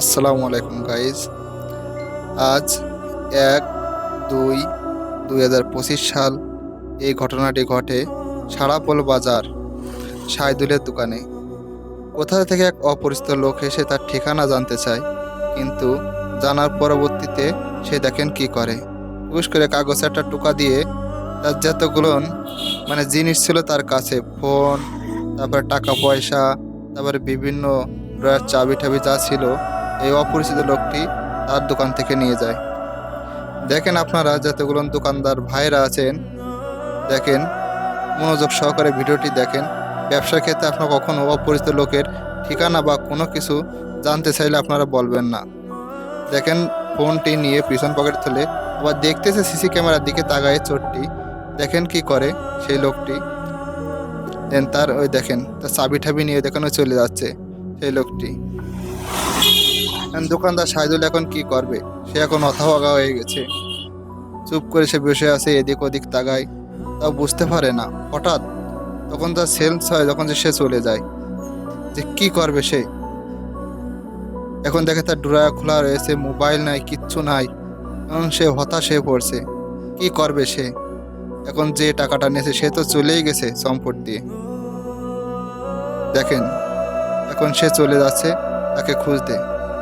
আসসালামু আলাইকুম গাইজ আজ এক, দুই দুই সাল এই ঘটনাটি ঘটে সারাপোল বাজার সাইদুলের দোকানে। কোথা থেকে এক অপরিচিত লোক এসে তার ঠিকানা জানতে চায়, কিন্তু জানার পরবর্তীতে সে দেখেন কি করে। হুশ করে কাগজ একটা টোকা দিয়ে তার যতগুলো মানে জিনিস ছিল তার কাছে, ফোন, তারপরে টাকা পয়সা, তারপরে বিভিন্ন চাবি টাবি যা ছিল এই অপরিচিত লোকটি তার দোকান থেকে নিয়ে যায়। দেখেন আপনারা যতগুলো দোকানদার ভাইরা আছেন, দেখেন, মনোযোগ সহকারে ভিডিওটি দেখেন। ব্যবসার ক্ষেত্রে আপনার কখনো অপরিচিত লোকের ঠিকানা বা কোনো কিছু জানতে চাইলে আপনারা বলবেন না। দেখেন, ফোনটি নিয়ে পিছন পকেটে তুলে আবার দেখতেছে সিসি ক্যামেরার দিকে তাকায় চোরটি। দেখেন কি করে সেই লোকটি। দেন তার ওই দেখেন, তার চাবি ঠাবি নিয়ে দেখেন চলে যাচ্ছে সেই লোকটি। দোকানদার সাইদুল এখন কি করবে? সে এখন অথাভাগা হয়ে গেছে। চুপ করে সে বসে আছে, এদিক ওদিক তাকায়। তাও বুঝতে পারে না। হঠাৎ তখন তার সেলস হয়, যখন সে চলে যায়, যে কি করবে সে? এখন দেখে তার ডোরা খোলা রয়েছে, মোবাইল নাই, কিচ্ছু নাই। এখন সে হতাশ হয়ে পড়ছে। কি করবে সে? এখন যে টাকাটা নিয়েছে, সে তো চলেই গেছে চম্পট দিয়ে। দেখেন, এখন সে চলে যাচ্ছে তাকে খুঁজতে।